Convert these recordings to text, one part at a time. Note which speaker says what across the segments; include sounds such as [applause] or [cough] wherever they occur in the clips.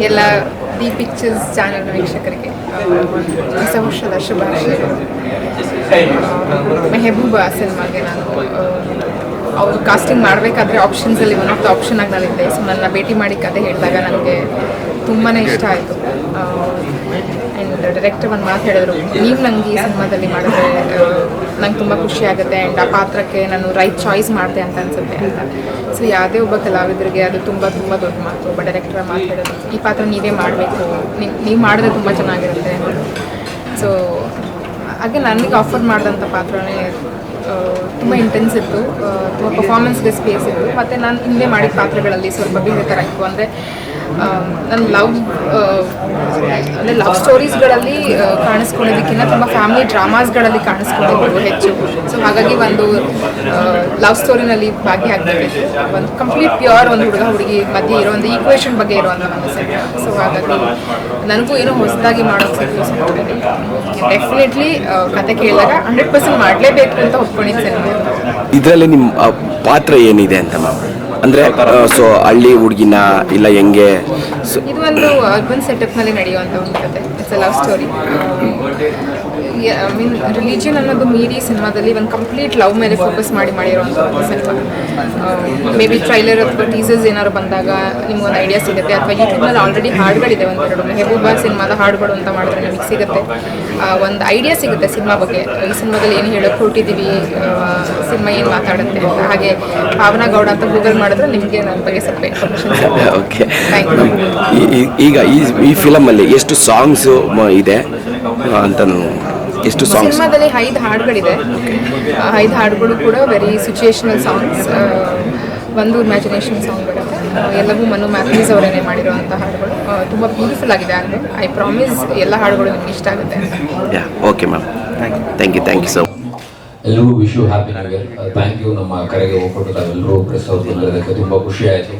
Speaker 1: ಎಲ್ಲ the pictures channel ವೀಕ್ಷಕರಿಗೆ ಹೊಸ ವರ್ಷದ ಶುಭಾಶಯಗಳು ಆ, ಮೆಹಬೂಬ ಸಿನಿಮಾಗೆ ನಾನು ಅವರು ಕಾಸ್ಟಿಂಗ್ ಮಾಡಬೇಕಾದ್ರೆ ಆಪ್ಷನ್ಸಲ್ಲಿ ಒನ್ ಆಫ್ ದ ಆಪ್ಷನ್ ಆಗಿ ನಾನಿದ್ದೆ ಸೊ ನನ್ನ ಭೇಟಿ ಮಾಡಿ ಕತೆ ಹೇಳಿದಾಗ ನನಗೆ ತುಂಬಾ ಇಷ್ಟ ಆಯಿತು. ಆ್ಯಂಡ್ ಡೈರೆಕ್ಟರ್ ಒಂದು ಮಾತು ಹೇಳಿದ್ರು ನೀವು ನನಗೆ ಈ ಸಿನಿಮಾದಲ್ಲಿ ಮಾಡಿದ್ರೆ ನಂಗೆ ತುಂಬ ಖುಷಿ ಆಗುತ್ತೆ ಆ್ಯಂಡ್ ಆ ಪಾತ್ರಕ್ಕೆ ನಾನು ರೈಟ್ ಚಾಯ್ಸ್ ಮಾಡಿದೆ ಅಂತ ಅನ್ಸುತ್ತೆ ಅಂತ. ಸೊ ಯಾವುದೇ ಒಬ್ಬ ಕಲಾವಿದರಿಗೆ ಅದು ತುಂಬ ತುಂಬ ದೊಡ್ಡ ಮಾತು ಒಬ್ಬ ಡೈರೆಕ್ಟರ್ ಮಾತಾಡೋದು. ಈ ಪಾತ್ರ ನೀವೇ ಮಾಡಬೇಕು. ನೀವು ಮಾಡಿದ್ರೆ ತುಂಬ ಚೆನ್ನಾಗಿರುತ್ತೆ ಸೊ ಹಾಗೆ ನನಗೆ ಆಫರ್ ಮಾಡಿದಂಥ ಪಾತ್ರನೇ ತುಂಬ ಇಂಟೆನ್ಸ್ ಇತ್ತು. ತುಂಬ ಪರ್ಫಾರ್ಮೆನ್ಸ್ಗೆ ಸ್ಪೇಸ್ ಇತ್ತು. ಮತ್ತು ನಾನು ಹಿಂದೆ ಮಾಡಿದ ಪಾತ್ರಗಳಲ್ಲಿ ಸ್ವಲ್ಪ ಬೇರೆ ಥರ ಇತ್ತು ಅಂದರೆ ನನ್ನ ಲವ್ ಅಂದರೆ ಲವ್ ಸ್ಟೋರೀಸ್ಗಳಲ್ಲಿ ಕಾಣಿಸ್ಕೊಳ್ಳೋದಕ್ಕಿಂತ ತುಂಬ ಫ್ಯಾಮಿಲಿ ಡ್ರಾಮಾಸ್ಗಳಲ್ಲಿ ಕಾಣಿಸ್ಕೊಂಡಿದ್ದು ಹೆಚ್ಚು. ಸೊ ಹಾಗಾಗಿ ಒಂದು ಲವ್ ಸ್ಟೋರಿನಲ್ಲಿ ಭಾಗಿಯಾಗಬೇಕಿತ್ತು ಒಂದು ಕಂಪ್ಲೀಟ್ ಪ್ಯೂರ್ ಒಂದು ಹುಡುಗ ಹುಡುಗಿ ಮಧ್ಯೆ ಇರೋ ಒಂದು ಈಕ್ವೇಷನ್ ಬಗ್ಗೆ ಇರುವಂಥ ಸೆಟ್ ಸೊ ಹಾಗಾಗಿ ನನಗೂ ಏನೋ ಹೊಸದಾಗಿ ಮಾಡೋಕ್ಕೆ ಡೆಫಿನೆಟ್ಲಿ ಕತೆ ಕೇಳಿದಾಗ ಹಂಡ್ರೆಡ್ ಪರ್ಸೆಂಟ್ ಮಾಡಲೇಬೇಕು ಅಂತ ಒಪ್ಕೊಂಡಿದ್ದೆ
Speaker 2: ಇದರಲ್ಲಿ ನಿಮ್ಮ ಪಾತ್ರ ಏನಿದೆ ಅಂತ ಅಂದರೆ ಸೊ ಹಳ್ಳಿ ಹುಡುಗಿನ ಇಲ್ಲ ಹೆಂಗೆ?
Speaker 1: ಇದು ಒಂದು ಅರ್ಬನ್ ಸೆಟಪ್ನಲ್ಲಿ ನಡೆಯುವಂತ ಒಂದು ಕತೆ. It's love story I mean religion ಅನ್ನೋದು ಮೀರಿ ಸಿನಿಮಾದಲ್ಲಿ ಒಂದು ಕಂಪ್ಲೀಟ್ ಲವ್ ಮೇಲೆ ಫೋಕಸ್ ಮಾಡಿ ಮಾಡಿರೋಂಥ ಒಂದು ಸಿನಿಮಾ. ಮೇ ಬಿ ಟ್ರೈಲರ್ ಅಥವಾ ಟೀಸರ್ಸ್ ಏನಾದ್ರು ಬಂದಾಗ ನಿಮ್ಗೊಂದು ಐಡಿಯಾ ಸಿಗುತ್ತೆ ಅಥವಾ ಯೂಟ್ಯೂಬ್ನಲ್ಲಿ ಆಲ್ರೆಡಿ ಹಾಡುಗಳಿದೆ ಒಂದೆರಡು. ಮೆಹಬೂಬಾ ಸಿನಿಮಾದ ಹಾಡುಗಳು ಅಂತ ಮಾಡಿದ್ರೆ ನಿಮಗೆ ಸಿಗುತ್ತೆ. ಒಂದು ಐಡಿಯಾ ಸಿಗುತ್ತೆ ಸಿನಿಮಾ ಬಗ್ಗೆ. ಈ ಸಿನಿಮಾದಲ್ಲಿ ಏನು ಹೇಳೋಕೆ ಹೊರಟಿದ್ದೀವಿ ಸಿನಿಮಾ ಏನು ಮಾತಾಡುತ್ತೆ ಅಂತ. ಹಾಗೆ ಭಾವನಾ ಗೌಡ ಅಂತ ಗೂಗಲ್ ಮಾಡಿದ್ರೆ ನಿಮಗೆ ನನ್ನ ಬಗ್ಗೆ ಸ್ವಲ್ಪ ಇನ್ಫಾರ್ಮೇಷನ್
Speaker 2: ಓಕೆ. [laughs] ಈಗ ಈ ಈ ಫಿಲಮಲ್ಲಿ ಎಷ್ಟು ಸಾಂಗ್ಸು ಇದೆ ಅಂತ ಎಷ್ಟು ಸಾಂಗ್ಸ್
Speaker 1: ಸಿನಿಮಾದಲ್ಲಿ ಐದು ಹಾಡುಗಳಿದೆ. ಆ ಐದು ಹಾಡುಗಳು ಕೂಡ ವೆರಿ ಸಿಚುಯೇಷನಲ್ ಸಾಂಗ್ಸ್ ಒಂದು ಇಮ್ಯಾಜಿನೇಷನ್ ಸಾಂಗ್ ಬರುತ್ತೆ. ಎಲ್ಲವೂ ಮನು ಮ್ಯಾಥ್ಯೂಸ್ ಅವರೇನೆ ಮಾಡಿರುವಂಥ ಹಾಡುಗಳು. ತುಂಬ ಬ್ಯೂಟಿಫುಲ್ ಆಗಿದೆ ಆಲ್ಬಮ್ ಐ ಪ್ರಾಮಿಸ್ ಎಲ್ಲ ಹಾಡುಗಳು ನಿಮ್ಗೆ ಇಷ್ಟ ಆಗುತ್ತೆ
Speaker 2: okay ma'am thank you thank you so
Speaker 3: ಎಲ್ಲರಿಗೂ wish you happy new thank you ನಮ್ಮ ಕರೆಗೆ ಹೋಗ್ಬಿಟ್ಟು ತಾವೆಲ್ಲರೂ ಪ್ರೆಸ್ ಅವ್ರು ಬಂದಿರೋದಕ್ಕೆ ತುಂಬ ಖುಷಿ ಆಯಿತು.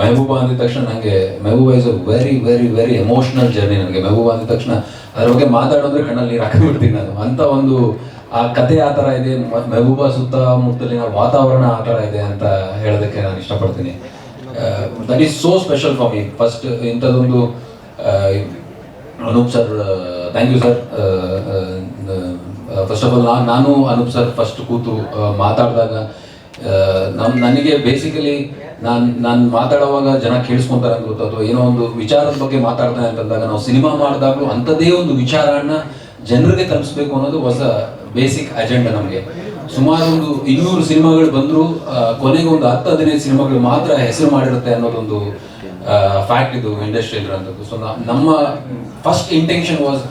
Speaker 3: ಮೆಹಬೂಬಾ ಅಂದಿದ ತಕ್ಷಣ ನನಗೆ Mehabooba is a very very very emotional journey ನನಗೆ. ಮೆಹಬೂಬಾ ಅಂದಿದ ತಕ್ಷಣ ಅದ್ರ ಬಗ್ಗೆ ಮಾತಾಡೋದ್ರೆ ಕಣ್ಣಲ್ಲಿ ನೀರು ಹಾಕಿಬಿಡ್ತೀನಿ ನಾನು. ಅಂತ ಒಂದು, ಆ ಕತೆ ಆ ಥರ ಇದೆ. ಮೆಹಬೂಬಾ ಸುತ್ತಮುತ್ತಲಿನ ವಾತಾವರಣ ಆ ಥರ ಇದೆ ಅಂತ ಹೇಳೋದಕ್ಕೆ ನಾನು ಇಷ್ಟಪಡ್ತೀನಿ. That is so special for me first ಇಂಥದ್ದೊಂದು Anoop sir thank you sir first of all ನಾನು ಅನೂಪ್ ಸರ್ ಫಸ್ಟ್ ಕೂತು ಮಾತಾಡಿದಾಗ ನಮ್ ನನಗೆ ಬೇಸಿಕಲಿ ನಾನು ನಾನು ಮಾತಾಡುವಾಗ ಜನ ಕೇಳಿಸ್ಕೊಂತಾರೆ ಅಂತ ಗೊತ್ತು. ಅಥವಾ ಏನೋ ಒಂದು ವಿಚಾರದ ಬಗ್ಗೆ ಮಾತಾಡ್ತಾನೆ ಅಂತಂದಾಗ ನಾವು ಸಿನಿಮಾ ಮಾಡಿದಾಗಲೂ ಅಂಥದ್ದೇ ಒಂದು ವಿಚಾರನ ಜನರಿಗೆ ತಲುಪಿಸ್ಬೇಕು ಅನ್ನೋದು ಹೊಸ ಬೇಸಿಕ್ ಅಜೆಂಡಾ ನಮಗೆ. ಸುಮಾರು ಒಂದು ಇನ್ನೂರು ಸಿನಿಮಾಗಳು ಬಂದರೂ ಕೊನೆಗೆ ಒಂದು ಹತ್ತು, ಹದಿನೈದು ಸಿನಿಮಾಗಳು ಮಾತ್ರ ಹೆಸರು ಮಾಡಿರುತ್ತೆ ಅನ್ನೋದೊಂದು ಫ್ಯಾಕ್ಟ್ ಇದು ಇಂಡಸ್ಟ್ರಿ ಇರೋಂಥದ್ದು ಸೊ ನಮ್ಮ ಫಸ್ಟ್ ಇಂಟೆನ್ಷನ್ ವಾಸ್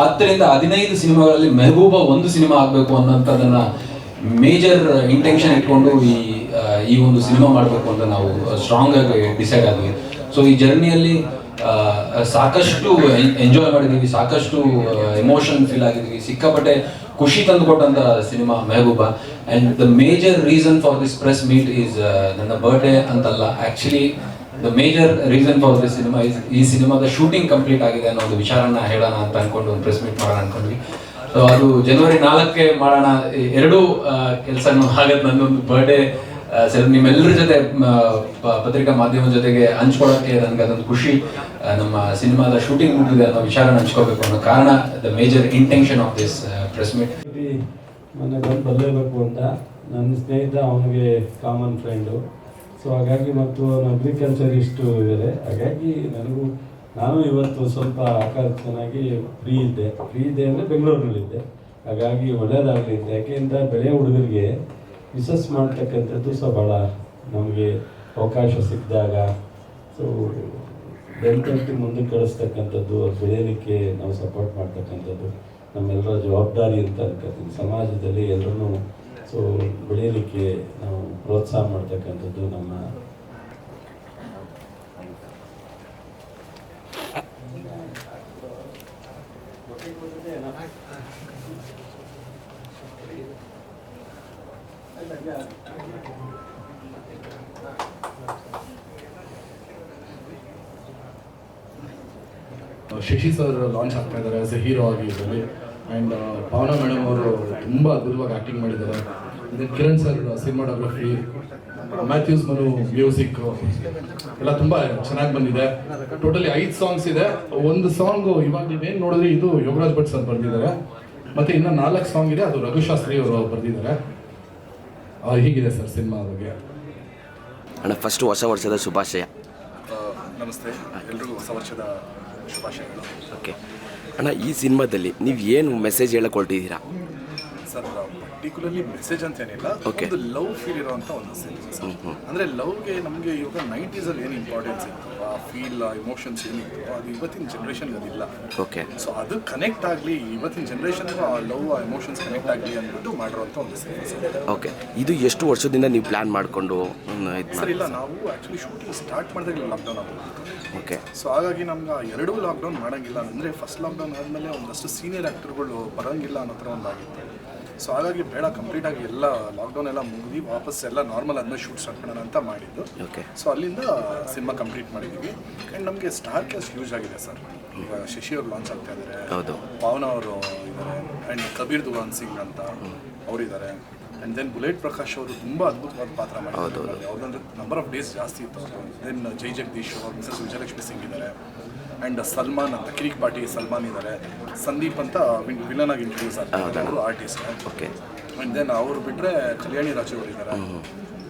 Speaker 3: ಹತ್ತರಿಂದ ಹದಿನೈದು ಸಿನಿಮಾಗಳಲ್ಲಿ ಮೆಹಬೂಬ ಒಂದು ಸಿನಿಮಾ ಆಗಬೇಕು ಅನ್ನೋಂಥದ್ದನ್ನ ಮೇಜರ್ ಇಂಟೆನ್ಷನ್ ಇಟ್ಕೊಂಡು ಈ ಈ ಒಂದು ಸಿನಿಮಾ ಮಾಡಬೇಕು ಅಂತ ನಾವು ಸ್ಟ್ರಾಂಗ್ ಆಗಿ ಡಿಸೈಡ್ ಆದ್ವಿ. ಸೊ ಈ ಜರ್ನಿಯಲ್ಲಿ ಸಾಕಷ್ಟು ಎಂಜಾಯ್ ಮಾಡಿದೀವಿ, ಸಾಕಷ್ಟು ಎಮೋಷನ್ ಫೀಲ್ ಆಗಿದ್ದೀವಿ ಸಿಕ್ಕಾಪಟ್ಟೆ ಖುಷಿ ತಂದುಕೊಟ್ಟಂತ cinema Mehabooba. And the major reason for this press meet is ನನ್ನ ಬರ್ಡೇ ಅಂತಲ್ಲ. Actually the major reason for this cinema is ಈ ಸಿನಿಮಾದ ಶೂಟಿಂಗ್ ಕಂಪ್ಲೀಟ್ ಆಗಿದೆ ಅನ್ನೋ ಒಂದು ವಿಚಾರನ ಹೇಳೋಣ ಅಂತ ಅನ್ಕೊಂಡು ಒಂದು ಪ್ರೆಸ್ ಮೀಟ್ ಮಾಡೋಣ ಅನ್ಕೊಂಡ್ವಿ. ಅದು ಜನವರಿ ನಾಲ್ಕಕ್ಕೆ ಮಾಡೋಣ. ಎರಡೂ ಕೆಲಸನೂ ಹಾಗೆ ನನ್ನೊಂದು ಬರ್ಡೇ ಸರ್, ನಿಮ್ಮೆಲ್ಲರ ಜೊತೆ ಪತ್ರಿಕಾ ಮಾಧ್ಯಮದ ಜೊತೆಗೆ ಹಂಚ್ಕೊಳ್ಳೋಕ್ಕೆ ನನಗೆ ಅದೊಂದು ಖುಷಿ. ನಮ್ಮ ಸಿನಿಮಾದ ಶೂಟಿಂಗ್ ಮುಗಿದಿದೆ ಅನ್ನೋ ವಿಚಾರ ಹಂಚ್ಕೋಬೇಕು ಅನ್ನೋ ಕಾರಣ the major intention of this press meet
Speaker 4: B ಬಂದು ಬರಲೇಬೇಕು ಅಂತ ನನ್ನ ಸ್ನೇಹಿತ ಅವನಿಗೆ ಕಾಮನ್ ಫ್ರೆಂಡು ಸೊ ಹಾಗಾಗಿ ಮತ್ತು ಅವನ ಅಗ್ರಿಕಲ್ಚರ್ ಇಷ್ಟು ಇದ್ದಾರೆ. ಹಾಗಾಗಿ ನನಗೂ ನಾನು ಇವತ್ತು ಸ್ವಲ್ಪ ಆಕಾರ ಚೆನ್ನಾಗಿ ಫ್ರೀ ಇದ್ದೆ. ಫ್ರೀ ಇದ್ದೆ ಅಂದರೆ ಬೆಂಗಳೂರಿನಲ್ಲಿದ್ದೆ. ಹಾಗಾಗಿ ಒಳ್ಳೆಯದಾಗಲಿ ಅಂತ. ಯಾಕೆಂದ್ರೆ ಬೆಳೆಯ ಹುಡುಗರಿಗೆ ಮಿಸಸ್ ಮಾಡ್ತಕ್ಕಂಥದ್ದು ಸಹ ಭಾಳ ನಮಗೆ ಅವಕಾಶ ಸಿಕ್ಕಿದಾಗ. ಸೊ ಬೆಳ್ಕಟ್ಟಿ ಮುಂದೆ ಕಳಿಸ್ತಕ್ಕಂಥದ್ದು, ಅವ್ರು ಬೆಳೆಯಲಿಕ್ಕೆ ನಾವು ಸಪೋರ್ಟ್ ಮಾಡ್ತಕ್ಕಂಥದ್ದು, ನಮ್ಮೆಲ್ಲರ ಜವಾಬ್ದಾರಿ ಅಂತ ಅನ್ಕೋತೀನಿ. ಸಮಾಜದಲ್ಲಿ ಎಲ್ಲರೂ ಸೊ ಬೆಳೆಯಲಿಕ್ಕೆ ನಾವು ಪ್ರೋತ್ಸಾಹ ಮಾಡ್ತಕ್ಕಂಥದ್ದು ನಮ್ಮ
Speaker 5: ಶಶಿ ಸರ್ ಲಾಂಚ್ ಆಗ್ತಾ ಇದ್ದಾರೆ ಆಸ್ ಎ ಹೀರೋ ಆಗಿ ಇದರಲ್ಲಿ. ಆ್ಯಂಡ್ ಭಾವನಾ ಮೇಡಮ್ ಅವರು ತುಂಬ ಅದ್ಭುತವಾಗಿ ಆ್ಯಕ್ಟಿಂಗ್ ಮಾಡಿದ್ದಾರೆ. Kiran sir cinematography Mathews Manu music ಎಲ್ಲ ತುಂಬ ಚೆನ್ನಾಗಿ ಬಂದಿದೆ. ಟೋಟಲಿ ಐದು ಸಾಂಗ್ಸ್ ಇದೆ. ಒಂದು ಸಾಂಗ್ ಇವಾಗ ನೀವೇನು ನೋಡಿದ್ರೆ ಇದು ಯೋಗರಾಜ್ ಭಟ್ ಸರ್ ಬರೆದಿದ್ದಾರೆ. ಮತ್ತೆ ಇನ್ನು ನಾಲ್ಕು ಸಾಂಗ್ ಇದೆ. ಅದು ರಘುಶಾಸ್ತ್ರಿ ಅವರು ಬರೆದಿದ್ದಾರೆ. ಹೀಗಿದೆ ಸರ್ ಸಿನಿಮಾ ಬಗ್ಗೆ.
Speaker 2: ಅಣ್ಣ ಫಸ್ಟ್ ಹೊಸ ವರ್ಷದ ಶುಭಾಶಯ.
Speaker 6: ನಮಸ್ತೆ. ಎಲ್ರಿಗೂ ಹೊಸ ವರ್ಷದ ಶುಭಾಶಯಗಳು.
Speaker 2: ಓಕೆ ಅಣ್ಣ ಈ ಸಿನಿಮಾದಲ್ಲಿ ನೀವು ಏನು ಮೆಸೇಜ್ ಹೇಳಕ್ ಹೊರಟಿದ್ದೀರಾ
Speaker 6: ಸರ್ ಪರ್ಟಿಕ್ಯುಲರ್ಲಿ ಮೆಸೇಜ್ ಅಂತ ಏನಿಲ್ಲ. ಒಂದು ಲವ್ ಫೀಲ್ ಇರುವಂತ ಒಂದು ಸಿನಿಮಾ ಸರ್. ಅಂದ್ರೆ ಲವ್ಗೆ ನಮಗೆ ಇವಾಗ ನೈಂಟೀಸ್ ಅಲ್ಲಿ ಏನು ಇಂಪಾರ್ಟೆನ್ಸ್ ಇತ್ತು? ಆ ಫೀಲ್ ಆ ಇಮೋಷನ್ಸ್ ಏನಿತ್ತು? ಅದು ಇವತ್ತಿನ ಜನರೇಷನ್ ಅದಿಲ್ಲ
Speaker 2: ಓಕೆ
Speaker 6: ಸೊ ಅದು ಕನೆಕ್ಟ್ ಆಗಲಿ ಇವತ್ತಿನ ಜನರೇಷನ್ ಆ ಲವ್ ಆ ಎಮೋಷನ್ಸ್ ಕನೆಕ್ಟ್ ಆಗಲಿ ಅಂದ್ಬಿಟ್ಟು ಮಾಡಿರುವಂತ ಒಂದು ಸಿನಿಮಾ
Speaker 2: ಓಕೆ ಇದು ಎಷ್ಟು ವರ್ಷದಿಂದ ನೀವು ಪ್ಲಾನ್ ಮಾಡಿಕೊಂಡು
Speaker 6: ಸರ್ ಇಲ್ಲ ನಾವು ಆಕ್ಚುಲಿ ಶೂಟಿಂಗ್ ಸ್ಟಾರ್ಟ್ ಮಾಡಿದಾಗ ಲಾಕ್ಡೌನ್ ಆಗ್ಬಿಟ್ಟು
Speaker 2: ಓಕೆ
Speaker 6: ಸೊ ಹಾಗಾಗಿ ನಮ್ಗೆ ಎರಡೂ ಲಾಕ್ಡೌನ್ ಮಾಡೋಂಗಿಲ್ಲ. ಅಂದರೆ ಫಸ್ಟ್ ಲಾಕ್ಡೌನ್ ಆದಮೇಲೆ ಒಂದಷ್ಟು ಸೀನಿಯರ್ ಆ್ಯಕ್ಟರ್ಗಳು ಬರೋಂಗಿಲ್ಲ ಅನ್ನೋ ಥರ ಒಂದು ಆಗಿತ್ತು ಸೊ ಹಾಗಾಗಿ ಬೇಡ ಕಂಪ್ಲೀಟಾಗಿ ಎಲ್ಲ ಲಾಕ್ಡೌನ್ ಎಲ್ಲ ಮುಗಿದು ವಾಪಸ್ ಎಲ್ಲ ನಾರ್ಮಲ್ ಅದನ್ನ ಶೂಟ್ ಸ್ಟಾರ್ಟ್ ಮಾಡೋಣ ಅಂತ ಮಾಡಿದ್ದು.
Speaker 2: ಓಕೆ
Speaker 6: ಸೊ ಅಲ್ಲಿಂದ ಸಿನಿಮಾ ಕಂಪ್ಲೀಟ್ ಮಾಡಿದ್ದೀವಿ ಆ್ಯಂಡ್ ನಮಗೆ ಸ್ಟಾರ್ ಕ್ಯಾಸ್ಟ್ ಯೂಸ್ ಆಗಿದೆ ಸರ್ ಈಗ ಶಶಿ ಅವರು ಲಾಂಚ್ ಆಗ್ತಾ ಇದ್ದಾರೆ
Speaker 2: ಹೌದು.
Speaker 6: ಪಾವನ ಅವರು ಇದ್ದಾರೆ ಆ್ಯಂಡ್ ಕಬೀರ್ ದುವಾನ್ ಸಿಂಗ್ ಅಂತ ಅವರಿದ್ದಾರೆ ಆ್ಯಂಡ್ ದೆನ್ ಬುಲೆಟ್ ಪ್ರಕಾಶ್ ಅವರು ತುಂಬ ಅದ್ಭುತವಾದ ಪಾತ್ರ ಮಾಡಿದ್ದಾರೆ ಅವ್ರದ್ದು ನಂಬರ್ ಆಫ್ ಡೇಸ್ ಜಾಸ್ತಿ ಇತ್ತು. ದೆನ್ ಜೈ ಜಗದೀಶ್ ಅವರು ಮಿಸಸ್ ವಿಜಯಲಕ್ಷ್ಮಿ ಸಿಂಗ್ ಇದ್ದಾರೆ. ಆ್ಯಂಡ್ ಸಲ್ಮಾನ್ ಅಂತ ಕಿರಿಕ್ ಪಾಟಿ ಸಲ್ಮಾನ್ ಇದ್ದಾರೆ. ಸಂದೀಪ್ ಅಂತ ವಿಲನ್ ಆಗಿ ಇಂಟ್ರೊಡ್ಯೂಸ್ ಆಗ್ತಾರೆ ಅವರು ಆರ್ಟಿಸ್ಟ್
Speaker 2: ಓಕೆ
Speaker 6: ಆ್ಯಂಡ್ ದೆನ್ ಅವರು ಬಿಟ್ಟರೆ ಕಲ್ಯಾಣಿ ರಾಜು ಅವರು ಇದ್ದಾರೆ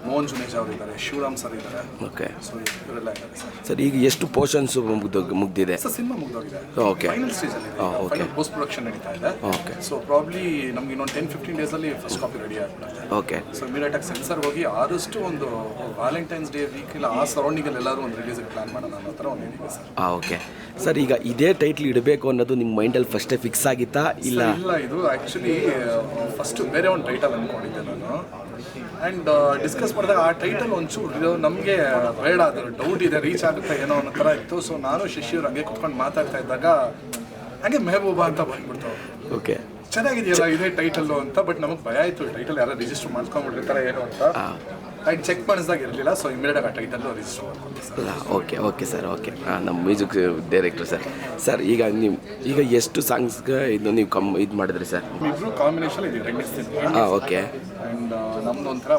Speaker 6: ಮೋಹನ್ ಜುನೇಜ್ ಅವರು ಇದ್ದಾರೆ ಶಿವರಾಮ್ ಸರ್ ಇದ್ದಾರೆ.
Speaker 2: ಓಕೆ
Speaker 6: ಸೊ ಇವರೆಲ್ಲ ಇದ್ದಾರೆ ಸರ್.
Speaker 2: ಸರ್ ಈಗ ಎಷ್ಟು ಪೋರ್ಷನ್ಸ್ ಮುಗ್ದೋಗಿ ಮುಗ್ದಿದೆ?
Speaker 6: ಸರ್ ಸಿನಿಮಾ ಮುಗ್ದೋಗಿದೆ.
Speaker 2: ಓಕೆ
Speaker 6: ಫೈನಲ್ ಸ್ಟೇಜ್ ಅಲ್ಲಿ
Speaker 2: okay.
Speaker 6: ಪೋಸ್ಟ್ ಪ್ರೊಡಕ್ಷನ್ ನಡೀತಾ ಇದೆ.
Speaker 2: Okay.
Speaker 6: ಸೊ ಪ್ರಾಬ್ಲಿ ನಮ್ಗೆ ಇನ್ನೊಂದು ಟೆನ್ ಫಿಫ್ಟೀನ್ ಡೇಸ್ ಅಲ್ಲಿ ಫಸ್ಟ್ ಕಾಪಿ ರೆಡಿ ಆಗ್ಬಿಡುತ್ತೆ
Speaker 2: ಓಕೆ
Speaker 6: ಸೊ ಇಮಿಡಿಯೇಟ್ ಆಗಿ ಸೆನ್ಸರ್ ಹೋಗಿ ಆದಷ್ಟು ಒಂದು ವ್ಯಾಲೆಂಟೈನ್ಸ್ ಡೇ ವೀಕ್ ಇಲ್ಲ ಆ ಸರೌಂಡಿಂಗ್ ಅಲ್ಲಿ ಎಲ್ಲರೂ ಒಂದು ರಿಲೀಸ್ ಪ್ಲಾನ್ ಮಾಡೋಣ ಅನ್ನೋ ಥರ ಒಂದು ಇದೆ ಸರ್.
Speaker 2: ಹಾಂ ಓಕೆ ಸರ್ ಈಗ ಇದೇ ಟೈಟ್ಲ್ ಇಡಬೇಕು ಅನ್ನೋದು ನಿಮ್ಮ ಮೈಂಡಲ್ಲಿ ಫಸ್ಟೇ ಫಿಕ್ಸ್ ಆಗಿತ್ತಾ ಇಲ್ಲ?
Speaker 6: ಇಲ್ಲ ಇದು ಆಕ್ಚುಲಿ ಫಸ್ಟ್ ಬೇರೆ ಒಂದು ಟೈಟಲ್ ಅನ್ಕೊಂಡಿದ್ದೆ ನಾನು. ಆ್ಯಂಡ್ ಡಿಸ್ಕಸ್ ಮಾಡಿದಾಗ ಆ ಟೈಟಲ್ ಒಂಚೂರು ಇದು ನಮಗೆ ಬೇಡ ಅದು ಡೌಟ್ ಇದೆ ರೀಚ್ ಆಗುತ್ತೆ ಏನೋ ಅನ್ನೋ ಥರ ಇತ್ತು. ಸೊ ನಾನು ಶಿಷ್ಯರು ಹಂಗೆ ಕುತ್ಕೊಂಡು ಮಾತಾಡ್ತಾ ಇದ್ದಾಗ ಹಂಗೆ ಮೆಹಬೂಬಾ ಅಂತ ಬಂದ್ಬಿಡ್ತು.
Speaker 2: ಓಕೆ
Speaker 6: ಚೆನ್ನಾಗಿದೆಯಲ್ಲ ಇದೇ ಟೈಟಲ್ಲು ಅಂತ ಬಟ್ ನಮಗೆ ಭಯ ಆಯಿತು. ಟೈಟಲ್ ಯಾರೋ ರಿಜಿಸ್ಟರ್ ಮಾಡ್ಕೊಂಡ್ಬಿಟ್ಟಿರ್ತಾರೆ ಏನು ಅಂತ. ಆ್ಯಂಡ್ ಚೆಕ್ ಮಾಡಿಸಿದಾಗ ಇರಲಿಲ್ಲ ಸೊ ಇಮಿಡಿಯೇಟ್ ಆ ಟೈಟಲ್ಲು ರಿಜಿಸ್ಟರ್ ಮಾಡ್ಕೊಂಡೆ ಸರ್.
Speaker 2: ಅಲ್ಲ ಓಕೆ ಓಕೆ ಸರ್ ಓಕೆ ನಮ್ಮ ಮ್ಯೂಸಿಕ್ ಡೈರೆಕ್ಟರ್ ಸರ್ ಸರ್ ಈಗ ನೀವು ಈಗ ಎಷ್ಟು ಸಾಂಗ್ಸ್ಗೆ ಇದು ನೀವು ಕಮ್ ಇದು ಮಾಡಿದ್ರಿ ಸರ್
Speaker 6: ಕಾಂಬಿನೇಷನ್ ಇದೆ
Speaker 2: ಹಾಂ ಓಕೆ
Speaker 6: ಆ್ಯಂಡ್ ನಮ್ದು ಒಂಥರ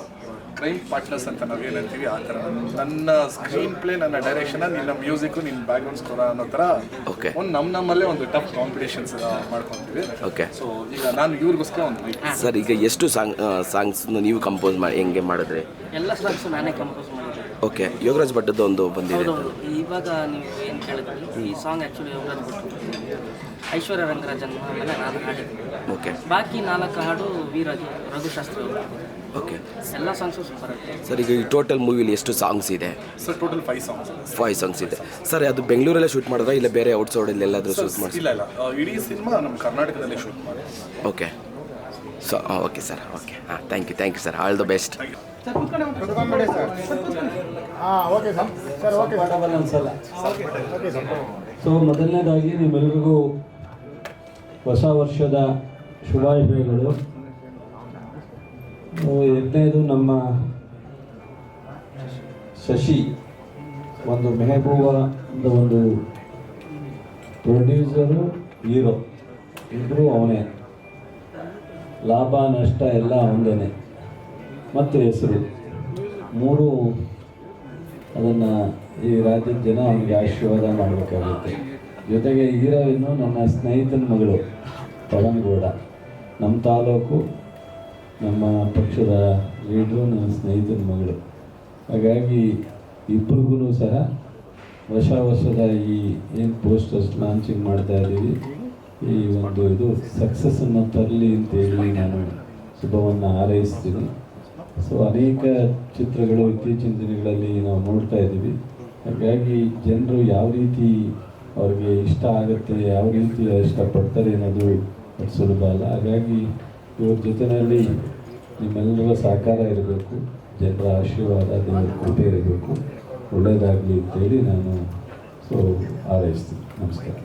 Speaker 6: ಕ್ರೈಮ್ ಪಾರ್ಟ್ನರ್ಸ್ ಅಂತ ನಾವು ಏನಂತೀವಿ ಆ ಥರ. ನನ್ನ ಸ್ಕ್ರೀನ್ ಪ್ಲೇ ನನ್ನ ಡೈರೆಕ್ಷನ್ ನಿನ್ನ ಮ್ಯೂಸಿಕ್ ನಿನ್ನ ಬ್ಯಾಕ್ಗ್ರೌಂಡ್ ಸ್ಕೋರ್ ಅನ್ನೋ ಥರ
Speaker 2: ಓಕೆ
Speaker 6: ಒಂದು ನಮ್ಮ ನಮ್ಮಲ್ಲೇ ಒಂದು ಟಫ್ ಕಾಂಪಿಟೇಷನ್ಸ್ ಮಾಡ್ಕೊತೀವಿ.
Speaker 2: ಓಕೆ
Speaker 6: ಸೊ ಈಗ ನಾನು ಇವ್ರಿಗೋಸ್ಕರ ಒಂದು
Speaker 2: ಸರ್ ಈಗ ಎಷ್ಟು ಸಾಂಗ್ ಸಾಂಗ್ಸ್ ನೀವು ಕಂಪೋಸ್ ಮಾಡಿ ಹೆಂಗೆ ಮಾಡಿದ್ರೆ?
Speaker 7: ಎಲ್ಲ ಸಾಂಗ್ಸ್ ನಾನೇ ಕಂಪೋಸ್
Speaker 2: ಓಕೆ ಯೋಗರಾಜ್ ಭಟ್ಟದ್ದು ಒಂದು ಬಂದಿದೆ
Speaker 7: ಇವಾಗ ನೀವು ಏನು ಕೇಳಿದ್ರಿ? ಈ ಸಾಂಗ್ ಆ್ಯಕ್ಚುಲಿ ಯೋಗರಾಜ್ ಭಟ್ ಐಶ್ವರ್ಯ ರಂಗರಾಜನ್ ಆಮೇಲೆ ನಾನು ಹಾಡಿದ್ದೆ
Speaker 2: ಓಕೆ
Speaker 7: ಬಾಕಿ ನಾಲ್ಕು ಹಾಡು ವೀರಾಜ್ ರಘುಶಾಸ್ತ್ರಿ ಅವರು
Speaker 2: ಓಕೆ
Speaker 7: ಎಲ್ಲ ಸಾಂಗ್ಸು ಸೂಪರ್ ಆಗಿದೆ.
Speaker 2: ಸರ್ ಈಗ ಈ ಟೋಟಲ್ ಮೂವಿಲಿ ಎಷ್ಟು ಸಾಂಗ್ಸ್ ಇದೆ?
Speaker 6: Sir total five songs
Speaker 2: five songs ಇದೆ. ಸರ್ ಅದು ಬೆಂಗಳೂರಲ್ಲೇ ಶೂಟ್ ಮಾಡಿದ್ರೆ ಇಲ್ಲ ಬೇರೆ ಔಟ್ಸೈಡಲ್ಲಿ ಎಲ್ಲಾದರೂ ಶೂಟ್ ಮಾಡಿ
Speaker 6: ಇಲ್ಲ ಇಲ್ಲ. ಆ, ಇಡೀ ಸಿನಿಮಾ ನಮ್ಮ ಕರ್ನಾಟಕದಲ್ಲೇ ಶೂಟ್ ಮಾಡಿ
Speaker 2: okay so okay sir okay ಹಾಂ thank you thank you sir all the best
Speaker 4: ಅನ್ಸಲ್ಲ ಸೊ ಮೊದಲನೇದಾಗಿ ನಿಮ್ಮೆಲ್ಲರಿಗೂ ಹೊಸ ವರ್ಷದ ಶುಭಾಶಯಗಳು. ಎರಡನೇದು ನಮ್ಮ ಶಶಿ ಒಂದು ಮೆಹಬೂಬ ಅಂತ ಒಂದು ಪ್ರೊಡ್ಯೂಸರು ಹೀರೋ ಇಬ್ಬರು ಅವನೇ. ಲಾಭ ನಷ್ಟ ಎಲ್ಲ ಅವನದೇನೆ. ಮತ್ತು ಹೆಸರು. ಮೂರು ಅದನ್ನು ಈ ರಾಜ್ಯದ ಜನ ಅವನಿಗೆ ಆಶೀರ್ವಾದ ಮಾಡಬೇಕಾಗುತ್ತೆ. ಜೊತೆಗೆ ಹೀರೋಯಿನ್ನು ನನ್ನ ಸ್ನೇಹಿತನ ಮಗಳು ಪವನ್ಗೌಡ ನಮ್ಮ ತಾಲೂಕು, ನಮ್ಮ ಪಕ್ಷದ ಲೀಡ್ರು, ನನ್ನ ಸ್ನೇಹಿತನ ಮಗಳು. ಹಾಗಾಗಿ ಇಬ್ಬರಿಗೂ ಸಹ ವರ್ಷ ವರ್ಷದ ಈ ಏನು ಪೋಸ್ಟರ್ಸ್ ಲಾಂಚಿಂಗ್ ಮಾಡ್ತಾ ಇದ್ದೀವಿ. ಈ ಒಂದು ಇದು ಸಕ್ಸಸ್ಸನ್ನು ತರಲಿ ಅಂತೇಳಿ ನಾನು ಶುಭವನ್ನು ಹಾರೈಸ್ತೀನಿ. ಸೊ ಅನೇಕ ಚಿತ್ರಗಳು ಇತ್ತೀಚಿನ ದಿನಗಳಲ್ಲಿ ನಾವು ನೋಡ್ತಾ ಇದ್ದೀವಿ. ಹಾಗಾಗಿ ಜನರು ಯಾವ ರೀತಿ ಅವ್ರಿಗೆ ಇಷ್ಟ ಆಗುತ್ತೆ, ಯಾವ ರೀತಿ ಇಷ್ಟಪಡ್ತಾರೆ ಅನ್ನೋದು ಸುಲಭ ಅಲ್ಲ. ಹಾಗಾಗಿ ಇವ್ರ ಜೊತೆಯಲ್ಲಿ ನಿಮ್ಮೆಲ್ಲರ ಸಹಕಾರ ಇರಬೇಕು. ಜನರ ಆಶೀರ್ವಾದ, ದೇವರ ಕೃಪೆ ಇರಬೇಕು. ಒಳ್ಳೆಯದಾಗಲಿ ಅಂತೇಳಿ ನಾನು ಸೊ ಆರೈಸ್ತೀನಿ ನಮಸ್ಕಾರ.